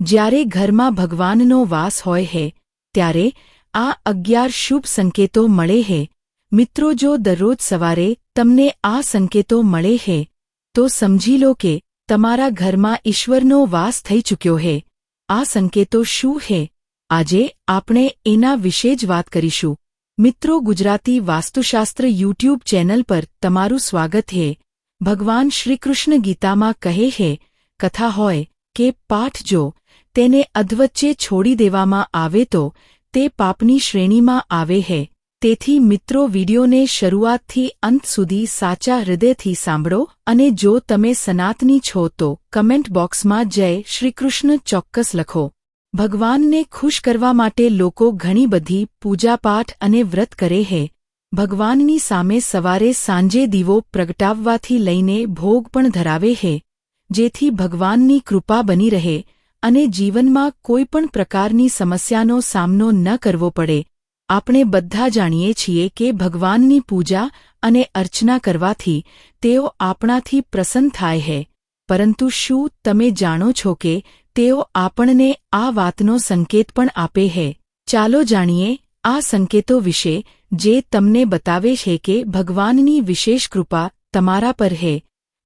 જ્યારે ઘરમાં ભગવાનનો વાસ હોય હે, ત્યારે આ અગિયાર શુભ સંકેતો મળે હે. મિત્રો, જો દરરોજ સવારે તમને આ સંકેતો મળે હે, તો સમજી લો કે તમારા ઘરમાં ઈશ્વરનો વાસ થઈ ચૂક્યો હે. આ સંકેતો શું હે? આજે આપણે એના વિશે જ વાત કરીશું. મિત્રો, ગુજરાતી વાસ્તુશાસ્ત્ર યુટ્યુબ ચેનલ પર તમારું સ્વાગત હે. ભગવાન શ્રીકૃષ્ણ ગીતામાં કહે હે, કથા હોય કે પાઠ જો તેને અધવચ્ચે છોડી દેવામાં આવે તો તે પાપની શ્રેણીમાં આવે હે. તેથી મિત્રો વિડિયોને શરૂઆતથી અંત સુધી સાચા હૃદયથી સાંભળો અને જો તમે સનાતની છો તો કમેન્ટ બોક્સમાં જય શ્રીકૃષ્ણ ચોક્કસ લખો. ભગવાનને ખુશ કરવા માટે લોકો ઘણી બધી પૂજાપાઠ અને વ્રત કરે હે. ભગવાનની સામે સવારે સાંજે દીવો પ્રગટાવવાથી લઈને ભોગ પણ ધરાવે હે, જેથી ભગવાનની કૃપા બની રહે અને જીવનમાં કોઈપણ પ્રકારની સમસ્યાનો સામનો ન કરવો પડે. આપણે બધા જાણીએ છીએ કે ભગવાનની પૂજા અને અર્ચના કરવાથી તેઓ આપણાથી પ્રસન્ન થાય છે પરંતુ શું તમે જાણો છો કે તેઓ આપણને આ વાતનો સંકેત પણ આપે છે ચાલો જાણીએ આ સંકેતો વિશે, જે તમને બતાવે છે કે ભગવાનની વિશેષ કૃપા તમારા પર છે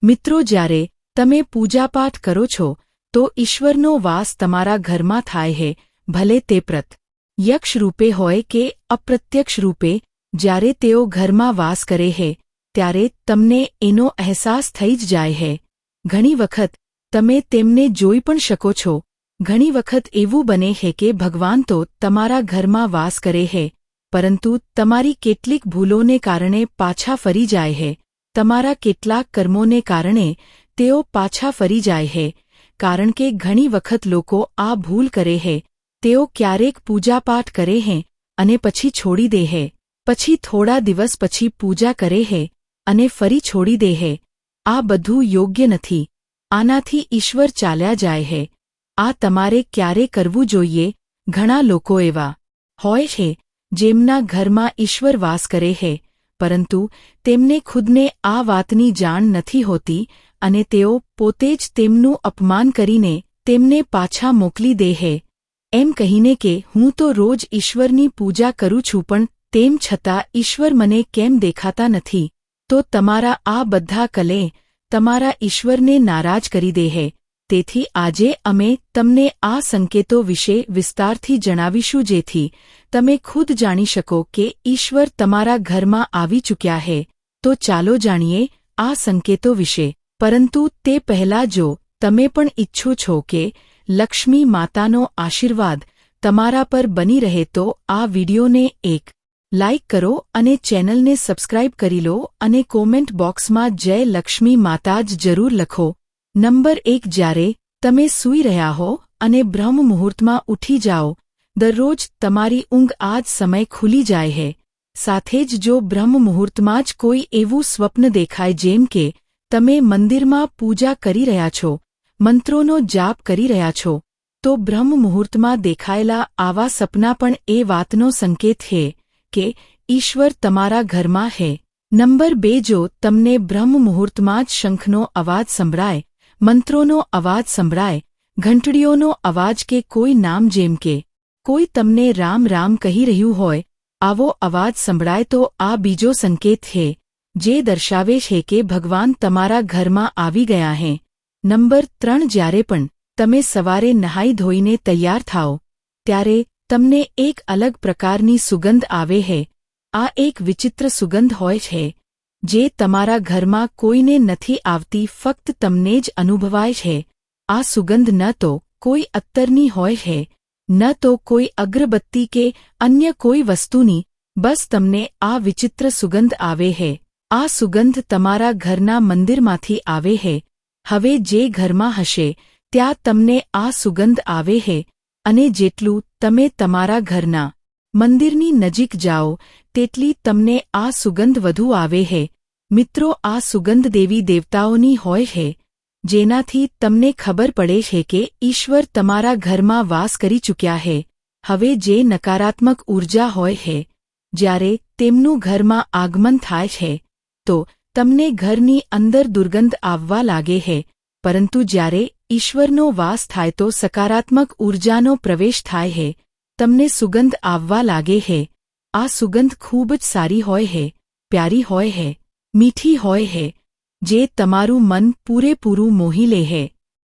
મિત્રો, જ્યારે તમે પૂજાપાઠ કરો છો તો ઈશ્વરનો વાસ તમારા ઘરમાં થાય છે ભલે તે પ્રત. યક્ષ રૂપે હોય કે અપ્રત્યક્ષ રૂપે, જ્યારે તેઓ ઘરમાં વાસ કરે હે, ત્યારે તમને એનો અહેસાસ થઈ જ જાય હે. ઘણી વખત, તમે તેમને જોઈ પણ શકો છો. ઘણી વખત એવું બને હે કે ભગવાન તો તમારા ઘરમાં વાસ કરે હે, પરંતુ તમારી કેટલીક ભૂલોને કારણે પાછા ફરી જાય હે. તમારા કેટલાક કર્મોને કારણે તેઓ પાછા ફરી જાય હે. કારણ કે ઘણી વખત લોકો આ ભૂલ કરે હે, તેઓ ક્યારેક પૂજાપાઠ કરે હે અને પછી છોડી દે હે, પછી થોડા દિવસ પછી પૂજા કરે હે અને ફરી છોડી દે હે. આ બધું યોગ્ય નથી. આનાથી ઈશ્વર ચાલ્યા જાય હે. આ તમારે ક્યારે કરવું જોઈએ? ઘણા લોકો એવા હોય છે, જેમના ઘરમાં ઈશ્વર વાસ કરે હે, પરંતુ તેમને ખુદને આ વાતની જાણ નથી હોતી અને તેઓ પોતે જ તેમનું અપમાન કરીને તેમને પાછા મોકલી દે હે. એમ કહીને કે, હું તો રોજ ઈશ્વરની પૂજા કરું છું પણ તેમ છતાં ઈશ્વર મને કેમ દેખાતા નથી? તો તમારા આ બધા કલે તમારા ઈશ્વરને નારાજ કરી દે હે. તેથી આજે અમે તમને આ સંકેતો વિશે વિસ્તારથી જણાવીશું જેથી તમે ખુદ જાણી શકો કે ઈશ્વર તમારા ઘરમાં આવી ચૂક્યા હે. તો ચાલો જાણીએ આ સંકેતો વિશે. પરંતુ તે પહેલા જો તમે પણ ઇચ્છો છો કે લક્ષ્મી માતાનો આશીર્વાદ તમારા પર બની રહે તો આ વિડિયોને એક લાઇક કરો અને ચેનલને સબસ્ક્રાઇબ કરી લો અને કોમેન્ટ બોક્સમાં જય લક્ષ્મી માતા જ જરૂર લખો. નંબર એક, જ્યારે તમે સૂઈ રહ્યા હો અને બ્રહ્મ મુહૂર્તમાં ઉઠી જાઓ, દરરોજ તમારી ઊંઘ આ જ સમય ખુલી જાય હે. સાથે જ જો બ્રહ્મ મુહૂર્તમાં જ કોઈ એવું સ્વપ્ન દેખાય જેમ કે તમે મંદિરમાં પૂજા કરી રહ્યા છો, મંત્રોનો જાપ કરી રહ્યા છો, તો બ્રહ્મ મુહૂર્તમાં દેખાયેલા આવા સપના પણ એ વાતનો સંકેત છે કે ઈશ્વર તમારા ઘરમાં હે. નંબર બે, જો તમને બ્રહ્મ મુહૂર્તમાં જ શંખનો અવાજ સંભળાય, મંત્રોનો અવાજ સંભળાય, ઘંટડીઓનો અવાજ કે કોઈ નામ જેમ કે, કોઈ તમને રામ રામ કહી રહ્યું હોય, આવો અવાજ સંભળાય તો આ બીજો સંકેત છે જે દર્શાવે છે કે ભગવાન તમારા ઘરમાં આવી ગયા હે. નંબર ત્રણ, જ્યારે પણ તમે સવારે નહાઈ ધોઈને તૈયાર થાઓ, ત્યારે તમને એક અલગ પ્રકારની સુગંધ આવે હે. આ એક વિચિત્ર સુગંધ હોય છે, જે તમારા ઘરમાં કોઈને નથી આવતી, ફક્ત તમને જ અનુભવાય છે. આ સુગંધ ન તો કોઈ અત્તરની હોય છે ન તો કોઈ અગ્રબત્તી કે અન્ય કોઈ વસ્તુની, બસ તમને આ વિચિત્ર સુગંધ આવે હે. આ સુગંધ તમારા ઘરના મંદિરમાંથી આવે હે. હવે જે ઘરમાં હશે, ત્યાં તમને આ સુગંધ આવે હે અને જેટલું તમે તમારા ઘરના મંદિરની નજીક જાઓ, તેટલી તમને આ સુગંધ વધુ આવે હે. મિત્રો, આ સુગંધ દેવી દેવતાઓની હોય છે જેનાથી તમને ખબર પડે છે કે ઈશ્વર તમારા ઘરમાં વાસ કરી ચૂક્યા હે. હવે જે નકારાત્મક ઊર્જા હોય છે જ્યારે તેમનું ઘરમાં આગમન થાય છે તો તમને ઘરની અંદર દુર્ગંધ આવવા લાગે હે પરંતુ જ્યારે ઈશ્વરનો વાસ થાય તો સકારાત્મક ઊર્જાનો પ્રવેશ થાય હે તમને સુગંધ આવવા લાગે હે આ સુગંધ ખૂબ જ સારી હોય હે પ્યારી હોય હે મીઠી હોય હે જે તમારું મન પૂરેપૂરું મોહી લે હે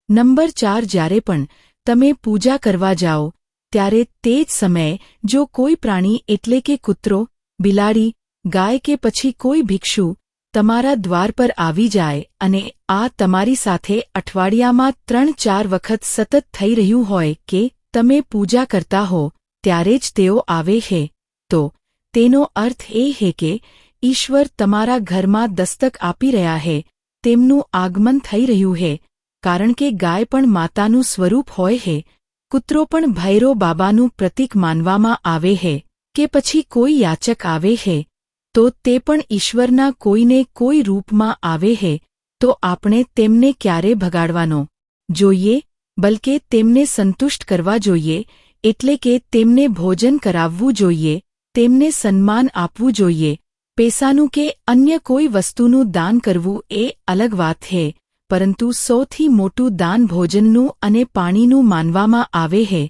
નંબર ચાર જ્યારે પણ તમે પૂજા કરવા જાઓ ત્યારે તે જ સમયે જો કોઈ પ્રાણી એટલે કે કૂતરો બિલાડી ગાય કે પછી કોઈ ભિક્ષુ તમારા દ્વાર પર આવી જાય અને આ તમારી સાથે અઠવાડિયામાં ત્રણ ચાર વખત સતત થઈ રહ્યું હોય કે તમે પૂજા કરતા હો, ત્યારે જ તેઓ આવે હે. તો તેનો અર્થ એ હે કે ઈશ્વર તમારા ઘરમાં દસ્તક આપી રહ્યા હે, તેમનું આગમન થઈ રહ્યું હે, કારણ કે ગાય પણ માતાનું સ્વરૂપ હોય હે, કૂતરો પણ ભૈરો બાબાનું પ્રતીક માનવામાં આવે હે, કે પછી કોઈ યાચક આવે હે. તો તે પણ ઈશ્વરના કોઈને કોઈ રૂપમાં આવે હે, તો આપણે તેમને ક્યારે ભગાડવાનો? જોઈએ, બલકે તેમને સંતુષ્ટ કરવા જોઈએ, એટલે કે તેમને ભોજન કરાવવું જોઈએ, તેમને સન્માન આપવું જોઈએ. પૈસાનું કે અન્ય કોઈ વસ્તુનું દાન કરવું એ અલગ વાત છે પરંતુ સૌથી મોટું દાન ભોજનનું અને પાણીનું માનવામાં આવે છે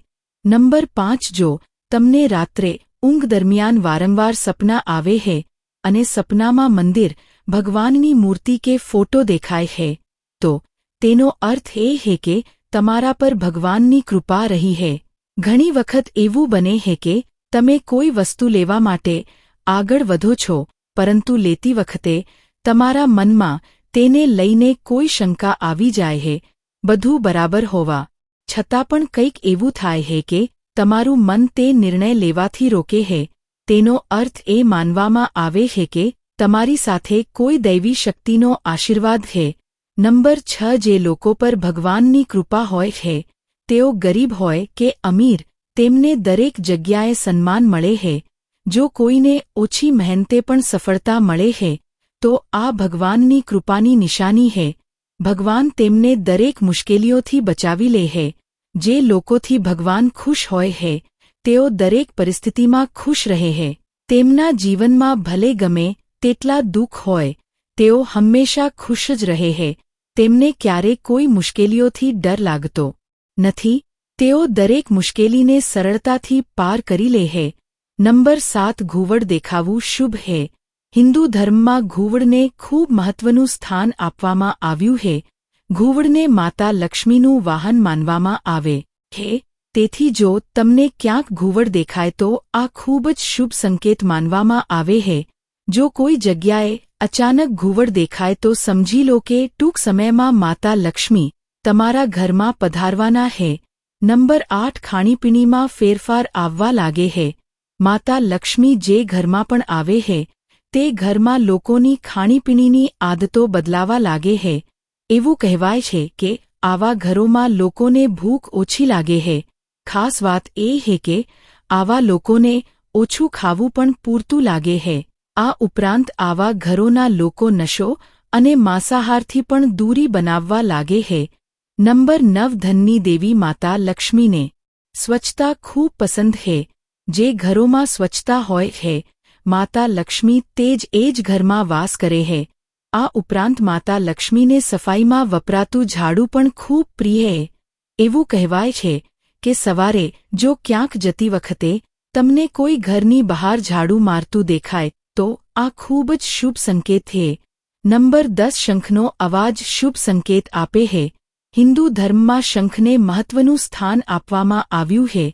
નંબર પાંચ જો, તમને રાત્રે ઊંઘ દરમિયાન વારંવાર સપના આવે છે અને સપનામાં મંદિર ભગવાનની મૂર્તિ કે ફોટો દેખાય છે તો તેનો અર્થ એ હે કે તમારા પર ભગવાનની કૃપા રહી હે. ઘણી વખત એવું બને હે કે તમે કોઈ વસ્તુ લેવા માટે આગળ વધો છો, પરંતુ લેતી વખતે તમારા મનમાં તેને લઈને કોઈ શંકા આવી જાય હે, બધું બરાબર હોવા છતાં પણ કંઈક એવું થાય હે કે તમારું મન તે નિર્ણય લેવાથી રોકે હે. તેનો અર્થ એ માનવામાં આવે છે કે તમારી સાથે કોઈ દૈવી શક્તિનો આશીર્વાદ છે નંબર છ, જે લોકો પર ભગવાનની કૃપા હોય છે તેઓ ગરીબ હોય કે અમીર, તેમને દરેક જગ્યાએ સન્માન મળે છે જો કોઈને ઓછી મહેનતે પણ સફળતા મળે છે તો આ ભગવાનની કૃપાની નિશાની છે ભગવાન તેમને દરેક મુશ્કેલીઓથી બચાવી લે છે જે લોકોથી ભગવાન ખુશ હોય છે તેઓ દરેક પરિસ્થિતિમાં ખુશ રહે છે તેમના જીવનમાં ભલે ગમે તેટલા દુઃખ હોય, તેઓ હંમેશા ખુશ જ રહે છે તેમને ક્યારે કોઈ મુશ્કેલીઓથી ડર લાગતો નથી. તેઓ દરેક મુશ્કેલીને સરળતાથી પાર કરી લે છે નંબર સાત, ઘૂવડ દેખાવું શુભ હે. હિન્દુ ધર્મમાં ઘૂવડને ખૂબ મહત્વનું સ્થાન આપવામાં આવ્યું હે. ઘૂવડને માતા લક્ષ્મીનું વાહન માનવામાં આવે હે. તેથી જો તમને ક્યાંક ઘૂવડ દેખાય તો આ ખૂબ જ શુભ સંકેત માનવામાં આવે હે. જો કોઈ જગ્યાએ અચાનક ઘૂવડ દેખાય તો સમજી લો કે ટૂંક સમયમાં માતા લક્ષ્મી તમારા ઘરમાં પધારવાના હે. નંબર આઠ ખાણીપીણીમાં ફેરફાર આવવા લાગે હે. માતા લક્ષ્મી જે ઘરમાં પણ આવે હે, તે ઘરમાં લોકોની ખાણીપીણીની આદતો બદલાવા લાગે હે. એવું કહેવાય છે કે આવા ઘરોમાં લોકોને ભૂખ ઓછી લાગે હે. ખાસ વાત એ હે કે આવા લોકોને ઓછું ખાવું પણ પૂરતું લાગે હે. આ ઉપરાંત આવા ઘરોના લોકો નશો અને માંસાહારથી પણ દૂરી બનાવવા લાગે હે. નંબર નવ ધનની દેવી માતા લક્ષ્મીને. સ્વચ્છતા ખૂબ પસંદ હે. જે ઘરોમાં સ્વચ્છતા હોય છે માતા લક્ષ્મી તે જ એ જ ઘરમાં વાસ કરે છે આ ઉપરાંત માતા લક્ષ્મીને સફાઈમાં વપરાતું ઝાડુ પણ ખૂબ પ્રિય હે. એવું કહેવાય છે કે સવારે, જો ક્યાંક જતી વખતે, તમને કોઈ ઘરની બહાર ઝાડુ મારતું દેખાય, તો આ ખૂબ જ શુભ સંકેત છે નંબર દસ શંખનો અવાજ શુભ સંકેત આપે હે. હિન્દુ ધર્મમાં શંખને મહત્વનું સ્થાન આપવામાં આવ્યું છે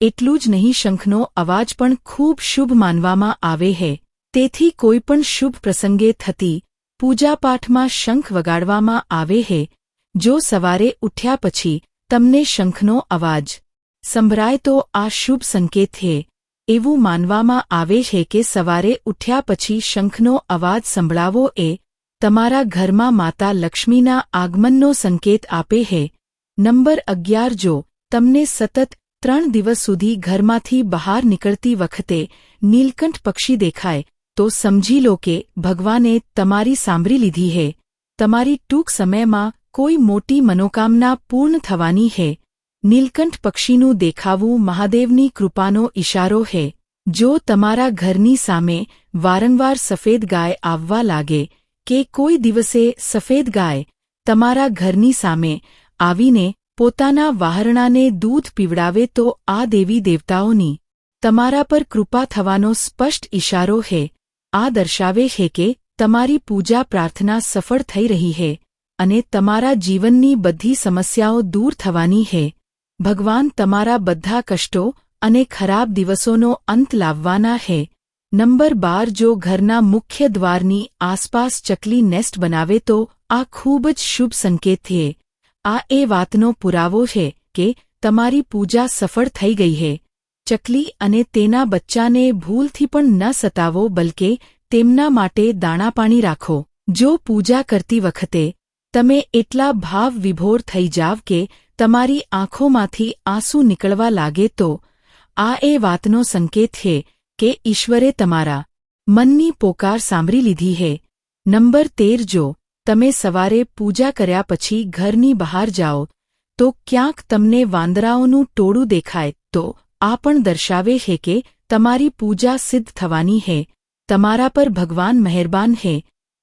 એટલું જ નહીં, શંખનો અવાજ પણ ખૂબ શુભ માનવામાં આવે છે તેથી કોઈપણ શુભ પ્રસંગે થતી પૂજાપાઠમાં શંખ વગાડવામાં આવે છે જો સવારે ઉઠ્યા પછી તમને શંખનો અવાજ સંભળાય તો આ શુભ સંકેત છે એવું માનવામાં આવે છે કે સવારે ઉઠ્યા પછી શંખનો અવાજ સંભળાવો એ તમારા ઘરમાં માતા લક્ષ્મીના આગમનનો સંકેત આપે છે નંબર અગિયાર જો તમને સતત ત્રણ દિવસ સુધી ઘરમાંથી બહાર નીકળતી વખતે નીલકંઠ પક્ષી દેખાય તો સમજી લો કે ભગવાને તમારી સાંભળી લીધી હે તમારી ટૂંક સમયમાં કોઈ મોટી મનોકામના પૂર્ણ થવાની હે. નીલકંઠ પક્ષીનું દેખાવું મહાદેવની કૃપાનો ઇશારો હે. જો તમારા ઘરની સામે વારંવાર સફેદ ગાય આવવા લાગે કે કોઈ દિવસે સફેદ ગાય તમારા ઘરની સામે આવીને પોતાના વાહરણાને દૂધ પીવડાવે તો આ દેવી દેવતાઓની તમારા પર કૃપા થવાનો સ્પષ્ટ ઇશારો હે. આ દર્શાવે છે કે તમારી પૂજા પ્રાર્થના સફળ થઈ રહી છે અને તમારા જીવનની બધી સમસ્યાઓ દૂર થવાની છે ભગવાન તમારા બધા કષ્ટો અને ખરાબ દિવસોનો અંત લાવવાના છે નંબર બાર, જો ઘરના મુખ્ય દ્વારની આસપાસ ચકલી નેસ્ટ બનાવે તો આ ખૂબ જ શુભ સંકેત છે આ એ વાતનો પુરાવો છે કે તમારી પૂજા સફળ થઈ ગઈ છે ચકલી અને તેના બચ્ચાને ભૂલથી પણ ન સતાવો, બલકે તેમના માટે દાણાપાણી રાખો. જો પૂજા કરતી વખતે તમે એટલા ભાવ વિભોર થઈ જાવ કે તમારી આંખોમાંથી આંસુ નીકળવા લાગે તો, આ એ વાતનો સંકેત છે કે ઈશ્વરે તમારા મનની પોકાર સાંભળી લીધી છે નંબર તેર, જો તમે સવારે પૂજા કર્યા પછી ઘરની બહાર જાઓ, તો ક્યાંક તમને વાંદરાઓનું ટોળું દેખાય, તો આ પણ દર્શાવે છે કે તમારી પૂજા સિદ્ધ થવાની છે તમારા પર ભગવાન મહેરબાન છે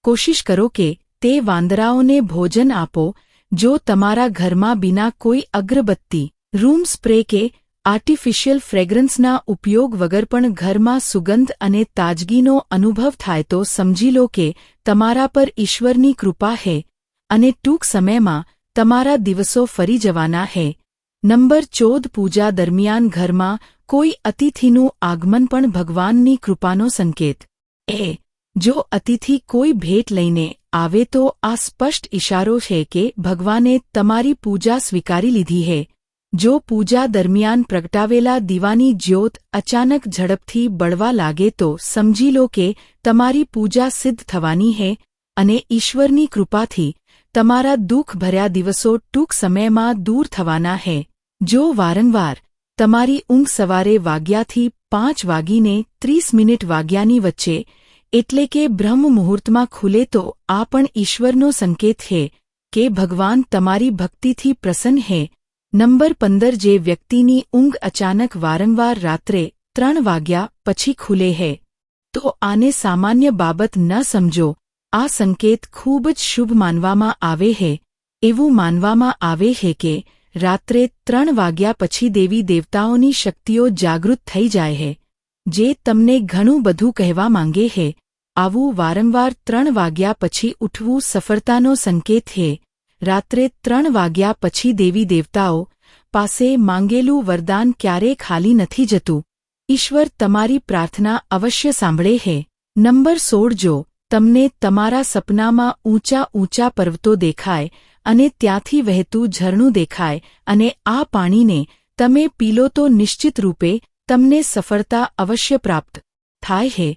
કોશિશ કરો કે તે વાંદરાઓને ભોજન આપો, જો તમારા ઘરમાં બિના કોઈ અગરબત્તી, રૂમ સ્પ્રે કે આર્ટિફિશિયલ ફ્રેગ્રન્સના ઉપયોગ વગર પણ ઘરમાં સુગંધ અને તાજગીનો અનુભવ થાય તો સમજી લો કે તમારા પર ઈશ્વરની કૃપા છે અને ટૂંક સમયમાં તમારા દિવસો ફરી જવાના હે. નંબર ચૌદ, પૂજા દરમિયાન ઘરમાં કોઈ અતિથિનું આગમન પણ ભગવાનની કૃપાનો સંકેત. એ જો અતિથિ કોઈ ભેટ લઈને આવે તો આ સ્પષ્ટ ઇશારો છે કે ભગવાને તમારી પૂજા સ્વીકારી લીધી છે જો પૂજા દરમિયાન પ્રગટાવેલા દીવાની જ્યોત અચાનક ઝડપથી બળવા લાગે તો સમજી લો કે તમારી પૂજા સિદ્ધ થવાની છે અને ઈશ્વરની કૃપાથી તમારા દુઃખ ભર્યા દિવસો ટૂંક સમયમાં દૂર થવાના છે જો વારંવાર તમારી ઊંઘ સવારે વાગ્યાથી પાંચ વાગીને ત્રીસ મિનિટ વાગ્યાની વચ્ચે એટલે કે બ્રહ્મ મુહૂર્તમાં ખુલે તો આ પણ ઈશ્વરનો સંકેત છે કે ભગવાન તમારી ભક્તિથી પ્રસન્ન હે. નંબર પંદર જે વ્યક્તિની ઊંઘ અચાનક વારંવાર રાત્રે ત્રણ વાગ્યા પછી ખુલે હે. તો આને સામાન્ય બાબત ન સમજો. આ સંકેત ખૂબ જ શુભ માનવામાં આવે છે એવું માનવામાં આવે છે કે રાત્રે ત્રણ વાગ્યા પછી દેવી દેવતાઓની શક્તિઓ જાગૃત થઈ જાય છે જે તમને ઘણું બધું કહેવા માંગે છે આવું વારંવાર ત્રણ વાગ્યા પછી ઉઠવું સફળતાનો સંકેત છે રાત્રે ત્રણ વાગ્યા પછી દેવી દેવતાઓ પાસે માંગેલું વરદાન ક્યારે ખાલી નથી જતું. ઈશ્વર તમારી પ્રાર્થના અવશ્ય સાંભળે હે. નંબર સોળ જો તમને તમારા સપનામાં ઊંચા ઊંચા પર્વતો દેખાય અને ત્યાંથી વહેતું ઝરણું દેખાય અને આ પાણીને તમે પીલો તો નિશ્ચિત રૂપે તમને સફળતા અવશ્ય પ્રાપ્ત થાય હે.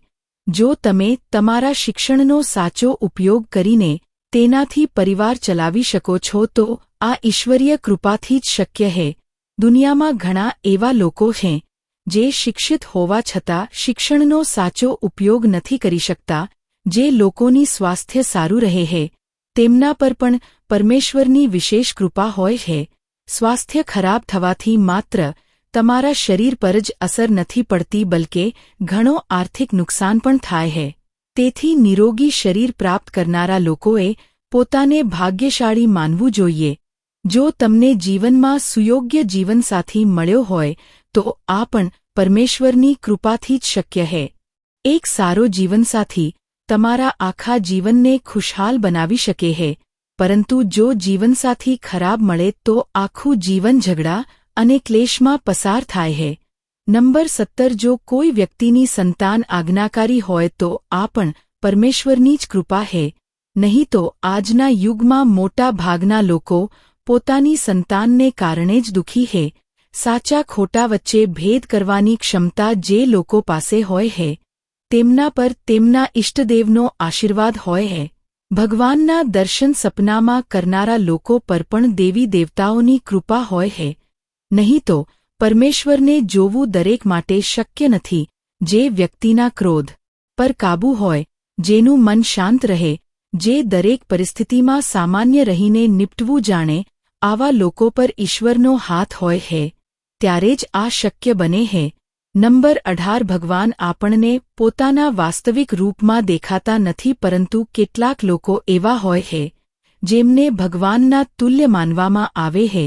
જો તમે તમારા શિક્ષણનો સાચો ઉપયોગ કરીને તેનાથી પરિવાર ચલાવી શકો છો તો આ ઈશ્વરીય કૃપાથી જ શક્ય છે દુનિયામાં ઘણા એવા લોકો છે જે શિક્ષિત હોવા છતાં શિક્ષણનો સાચો ઉપયોગ નથી કરી શકતા, જે લોકોની સ્વાસ્થ્ય સારું રહે છે તેમના પર પણ પરમેશ્વરની વિશેષ કૃપા હોય છે સ્વાસ્થ્ય ખરાબ થવાથી માત્ર તમારા શરીર પર જ અસર નથી પડતી બલકે ઘણો આર્થિક નુકસાન પણ થાય છે તેથી નિરોગી શરીર પ્રાપ્ત કરનારા લોકોએ પોતાને ભાગ્યશાળી માનવું જોઈએ. જો તમને જીવનમાં સુયોગ્ય જીવનસાથી મળ્યો હોય, તો આ પણ પરમેશ્વરની કૃપાથી જ શક્ય છે એક સારો જીવનસાથી તમારા આખા જીવનને ખુશહાલ બનાવી શકે છે પરંતુ જો જીવનસાથી ખરાબ મળે તો આખું જીવન ઝઘડા અને ક્લેશમાં પસાર થાય છે નંબર સત્તર, જો કોઈ વ્યક્તિની સંતાન આજ્ઞાકારી હોય તો આ પણ પરમેશ્વરની જ કૃપા છે નહીં તો આજના યુગમાં મોટા ભાગના લોકો પોતાની સંતાનને કારણે જ દુઃખી છે સાચા ખોટા વચ્ચે ભેદ કરવાની ક્ષમતા જે લોકો પાસે હોય હે, તેમના પર તેમના ઇષ્ટદેવનો આશીર્વાદ હોય હે. ભગવાનના દર્શન સપનામાં કરનારા લોકો પર પણ દેવી દેવતાઓની કૃપા હોય છે નહીં તો પરમેશ્વરને જોવું દરેક માટે શક્ય નથી, જે વ્યક્તિના ક્રોધ પર કાબૂ હોય, જેનું મન શાંત રહે, જે દરેક પરિસ્થિતિમાં સામાન્ય રહીને નિપટવું જાણે, આવા લોકો પર ઈશ્વરનો હાથ હોય હે, ત્યારે જ આ શક્ય બને હે. નંબર અઢાર, ભગવાન આપણને પોતાના વાસ્તવિક રૂપમાં દેખાતા નથી, પરંતુ કેટલાક લોકો એવા હોય હે, જેમને ભગવાનના તુલ્ય માનવામાં આવે હે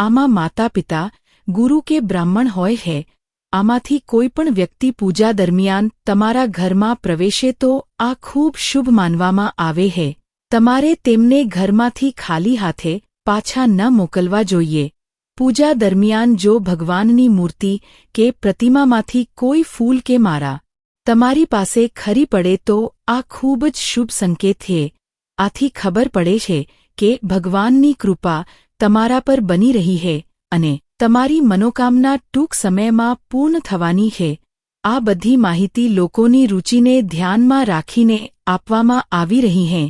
આમાં માતા પિતા ગુરુ કે બ્રાહ્મણ હોય હે, આમાંથી કોઈપણ વ્યક્તિ પૂજા દરમિયાન તમારા ઘરમાં પ્રવેશે તો આ ખૂબ શુભ માનવામાં આવે હે. તમારે તેમને ઘરમાંથી ખાલી હાથે પાછા ન મોકલવા જોઈએ. પૂજા દરમિયાન જો ભગવાનની મૂર્તિ કે પ્રતિમામાંથી કોઈ ફૂલ કે મારા તમારી પાસે ખરી પડે તો આ ખૂબ જ શુભ સંકેત છે આથી ખબર પડે છે કે ભગવાનની કૃપા તમારા પર બની રહી છે અને તમારી મનોકામના ટૂંક સમયમાં પૂર્ણ થવાની છે આ બધી માહિતી લોકોની રુચિને ધ્યાનમાં રાખીને આપવામાં આવી રહી છે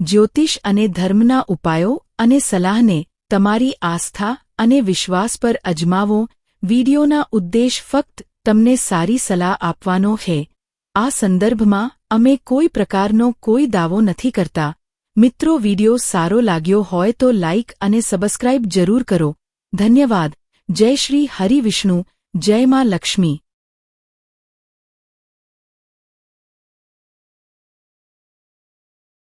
જ્યોતિષ અને ધર્મના ઉપાયો અને સલાહને તમારી આસ્થા અને વિશ્વાસ પર અજમાવો. વિડિયોના ઉદ્દેશ ફક્ત તમને સારી સલાહ આપવાનો છે આ સંદર્ભમાં અમે કોઈ પ્રકારનો કોઈ દાવો નથી કરતા. મિત્રો, વિડિયો સારો લાગ્યો હોય તો લાઇક અને સબસ્ક્રાઇબ જરૂર કરો. ધન્યવાદ. જય શ્રી હરિ વિષ્ણુ જય માં લક્ષ્મી.